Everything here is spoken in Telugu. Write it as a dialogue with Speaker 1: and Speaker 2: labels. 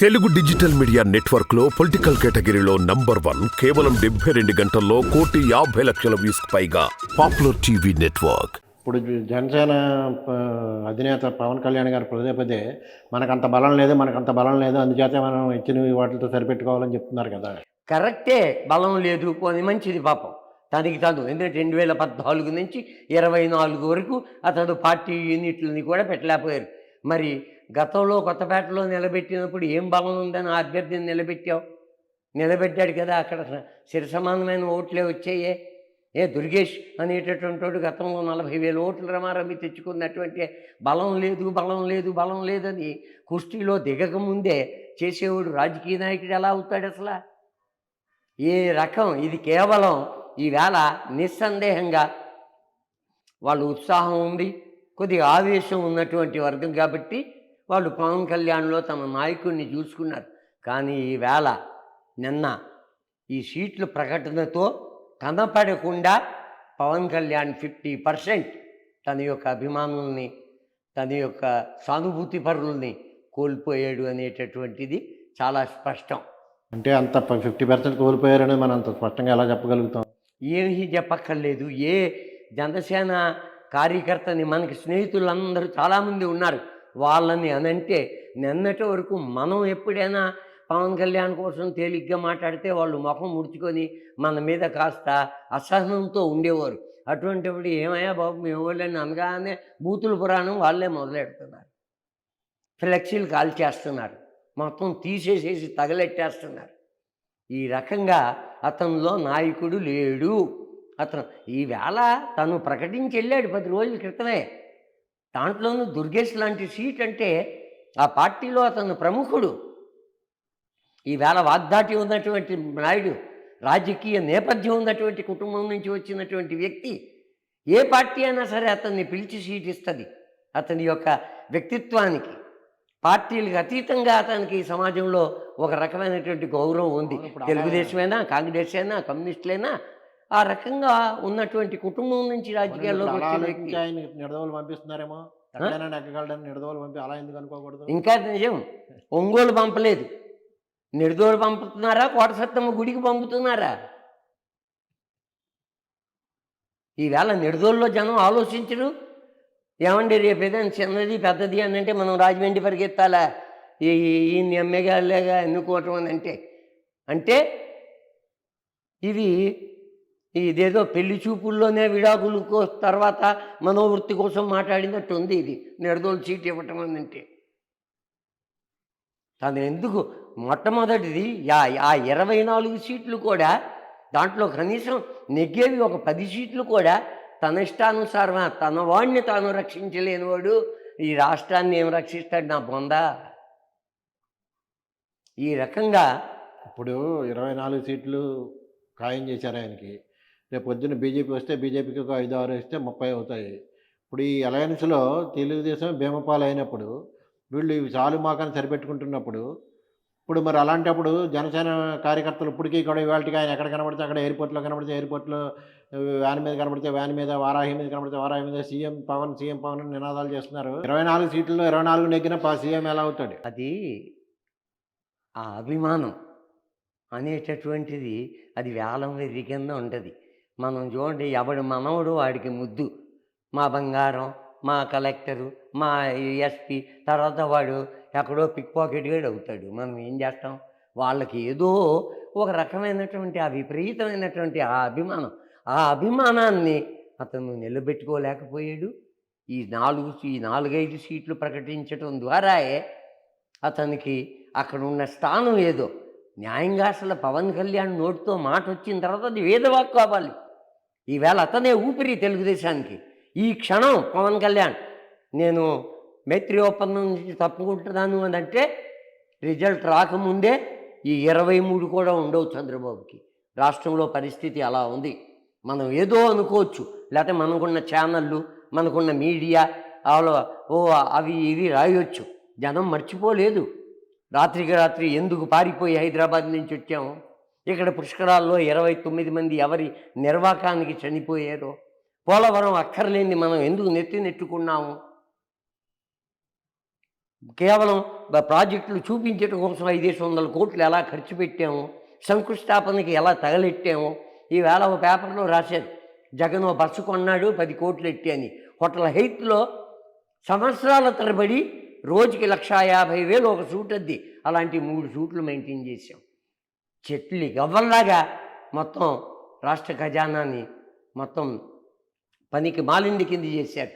Speaker 1: తెలుగు డిజిటల్ మీడియా నెట్వర్క్లో పొలిటికల్ కేటగిరీలో నంబర్ వన్ కేవలం డెబ్బై రెండు గంటల్లో కోటి యాభై లక్షల వ్యూస్ పైగా పాపులర్ టీవీ నెట్వర్క్.
Speaker 2: ఇప్పుడు జనసేన ప- అధినేత పవన్ కళ్యాణ్ గారు పదే పదే మనకంత బలం లేదు మనకంత బలం లేదు అందుచేత మనం ఇచ్చిన వాటితో సరిపెట్టుకోవాలని చెప్తున్నారు కదా.
Speaker 3: కరెక్టే బలం లేదు మంచిది పాపం. తనకి తను ఎందుకంటే రెండు వేల పద్నాలుగు నుంచి ఇరవై నాలుగు వరకు అతడు పార్టీ యూనిట్లని కూడా పెట్టలేకపోయారు. మరి గతంలో కొత్తపేటలో నిలబెట్టినప్పుడు ఏం బలం ఉందని ఆ అభ్యర్థిని నిలబెట్టావు? నిలబెట్టాడు కదా అక్కడ శిర సమానమైన ఓట్లే వచ్చాయే? ఏ దుర్గేష్ అనేటటువంటి వాడు గతంలో నలభై వేల ఓట్లు రమారమి తెచ్చుకున్నటువంటి బలం లేదు బలం లేదు బలం లేదని కుస్తీలో దిగక ముందే చేసేవాడు రాజకీయ నాయకుడు ఎలా అవుతాడు అసలు? ఏ రకం ఇది కేవలం ఈవేళ నిస్సందేహంగా వాళ్ళు ఉత్సాహం ఉంది కొద్దిగా ఆవేశం ఉన్నటువంటి వర్గం కాబట్టి వాళ్ళు పవన్ కళ్యాణ్లో తమ నాయకుడిని చూసుకున్నారు. కానీ ఈవేళ నిన్న ఈ సీట్ల ప్రకటనతో కనపడకుండా పవన్ కళ్యాణ్ ఫిఫ్టీ పర్సెంట్ తన యొక్క అభిమానుల్ని తన యొక్క సానుభూతి పరుల్ని కోల్పోయాడు అనేటటువంటిది చాలా స్పష్టం.
Speaker 2: అంటే అంత ఫిఫ్టీ పర్సెంట్ కోల్పోయారని మనం అంత స్పష్టంగా ఎలా చెప్పగలుగుతాం?
Speaker 3: ఏమీ చెప్పక్కర్లేదు. ఏ జనసేన కార్యకర్తని మనకి స్నేహితులందరూ చాలామంది ఉన్నారు. వాళ్ళని అనంటే నిన్నటి వరకు మనం ఎప్పుడైనా పవన్ కళ్యాణ్ కోసం తేలిగ్గా మాట్లాడితే వాళ్ళు ముఖం ముడుచుకొని మన మీద కాస్త అసహనంతో ఉండేవారు. అటువంటిప్పుడు ఏమయ్యా బాబు మేము వాళ్ళని అనగానే బూతుల పురాణం వాళ్ళే మొదలెడుతున్నారు. ఫ్లెక్సీలు కాల్చేస్తున్నారు. మొత్తం తీసేసేసి తగలెట్టేస్తున్నారు. ఈ రకంగా అతనిలో నాయకుడు లేడు. అతను ఈవేళ తను ప్రకటించి వెళ్ళాడు పది రోజుల క్రితమే. దాంట్లోనూ దుర్గేష్ లాంటి సీట్ అంటే ఆ పార్టీలో అతను ప్రముఖుడు. ఈవేళ వాగ్దాటి ఉన్నటువంటి నాయుడు రాజకీయ నేపథ్యం ఉన్నటువంటి కుటుంబం నుంచి వచ్చినటువంటి వ్యక్తి ఏ పార్టీ అయినా సరే అతన్ని పిలిచి సీట్ ఇస్తుంది అతని యొక్క వ్యక్తిత్వానికి. పార్టీలకు అతీతంగా అతనికి ఈ సమాజంలో ఒక రకమైనటువంటి గౌరవం ఉంది. తెలుగుదేశమైనా కాంగ్రెస్ అయినా కమ్యూనిస్టులైనా ఆ రకంగా ఉన్నటువంటి కుటుంబం నుంచి రాజకీయాల్లోకి వచ్చిన వ్యక్తి
Speaker 2: నిడదవలు పంపిస్తున్నారేమో? ఎక్కడైనా ఎక్కగలడని నిడదవలు పంపి అలా ఎందుకు అనుకోకూడదు?
Speaker 3: ఇంకా నిజం. ఒంగోలు పంపలేదు. నిర్దోలు పంపుతున్నారా? కోటసత్తమ్మ గుడికి పంపుతున్నారా? ఈవేళ నిర్దోల్లో జనం ఆలోచించరు. ఏమండి రేపు ఏదైనా చిన్నది పెద్దది అని అంటే మనం రాజమండ్రి పరిగెత్తాలా? ఈ ఈ ఎమ్మెగాళ్ళగా ఎన్నుకోవటం అని అంటే అంటే ఇది ఇదేదో పెళ్ళి చూపుల్లోనే విడాకులు కో- తర్వాత మనోవృత్తి కోసం మాట్లాడినట్టు ఉంది ఇది. నిడదోలు చీటి ఇవ్వటం అని అంటే తను ఎందుకు మొట్టమొదటిది యా- ఆ ఇరవై నాలుగు సీట్లు కూడా దాంట్లో కనీసం నెగ్గేవి ఒక పది సీట్లు కూడా తన ఇష్టానుసారం తన వాడిని తాను రక్షించలేనివాడు ఈ రాష్ట్రాన్ని ఏం రక్షిస్తాడు నా బొంద? ఈ రకంగా
Speaker 2: ఇప్పుడు ఇరవై నాలుగు సీట్లు ఖాయం చేశారు ఆయనకి. రేపు పొద్దున్న బీజేపీ వస్తే బీజేపీకి ఒక ఐదు ఆరు ఇస్తే ముప్పై అవుతాయి. ఇప్పుడు ఈ అలయన్స్లో తెలుగుదేశం భీమపాలు అయినప్పుడు వీళ్ళు ఇవి చాలు మాకని సరిపెట్టుకుంటున్నప్పుడు ఇప్పుడు మరి అలాంటప్పుడు జనసేన కార్యకర్తలు ఇప్పటికీ కూడా ఇవాళకి ఆయన ఎక్కడ కనబడితే అక్కడ ఎయిర్పోర్ట్లో కనబడితే ఎయిర్పోర్ట్లో వ్యాన్ మీద కనబడితే వ్యాన్ మీద వారాహి మీద కనబడితే వారాహి మీద సీఎం పవన్ సీఎం పవన్ నినాదాలు చేస్తున్నారు. ఇరవై నాలుగు సీట్లలో ఇరవై నాలుగు నెగ్గిన పా- సీఎం ఎలా అవుతాడు?
Speaker 3: అది ఆ అభిమానం అనేటటువంటిది అది వేలం వెర్రి కింద ఉంటుంది. మనం చూడండి ఎవడు మనవడు వాడికి ముద్దు. మా బంగారం మా కలెక్టరు మా ఎస్పీ తర్వాత వాడు ఎక్కడో పిక్ పాకెట్ గడు అవుతాడు. మనం ఏం చేస్తాం? వాళ్ళకి ఏదో ఒక రకమైనటువంటి ఆ విపరీతమైనటువంటి ఆ అభిమానం. ఆ అభిమానాన్ని అతను నిలబెట్టుకోలేకపోయాడు. ఈ నాలుగు ఈ నాలుగైదు సీట్లు ప్రకటించడం ద్వారాయే అతనికి అక్కడ ఉన్న స్థానం ఏదో. న్యాయంగా అసలు పవన్ కళ్యాణ్ నోటితో మాట వచ్చిన తర్వాత అది వేదవాక్కు అవ్వాలి ఈవేళ అతనే ఊపిరి తెలుగుదేశానికి. ఈ క్షణం పవన్ కళ్యాణ్ నేను మైత్రి ఒప్పందం నుంచి తప్పుకుంటున్నాను అని అంటే రిజల్ట్ రాకముందే ఈ ఇరవై మూడు కూడా ఉండవు చంద్రబాబుకి. రాష్ట్రంలో పరిస్థితి అలా ఉంది. మనం ఏదో అనుకోవచ్చు. లేకపోతే మనకున్న ఛానళ్ళు మనకున్న మీడియా అలా ఓ అవి ఇవి రాయొచ్చు. జనం మర్చిపోలేదు. రాత్రికి రాత్రి ఎందుకు పారిపోయి హైదరాబాద్ నుంచి వచ్చాము? ఇక్కడ పుష్కరాల్లో ఇరవై తొమ్మిది మంది ఎవరి నిర్వాకానికి చనిపోయారో? పోలవరం అక్కర్లేని మనం ఎందుకు నెత్తి నెట్టుకున్నాము? కేవలం బ- ప్రాజెక్టులు చూపించడం కోసం ఐదేసి వందల కోట్లు ఎలా ఖర్చు పెట్టాము? శంకుస్థాపనకి ఎలా తగలెట్టాము? ఈవేళ ఒక పేపర్లో రాశారు జగన్ ఓ బస్సు కొన్నాడు పది కోట్లు ఎట్టి అని హోటల్ హెయిత్లో సంవత్సరాల తరబడి రోజుకి లక్షా యాభై వేలు ఒక సూట్ అద్ది. అలాంటి మూడు సూట్లు మెయింటైన్ చేసాం చెట్లు గవ్వల్లాగా మొత్తం రాష్ట్ర ఖజానాని మొత్తం పనికి మాలిండి కింద చేశారు.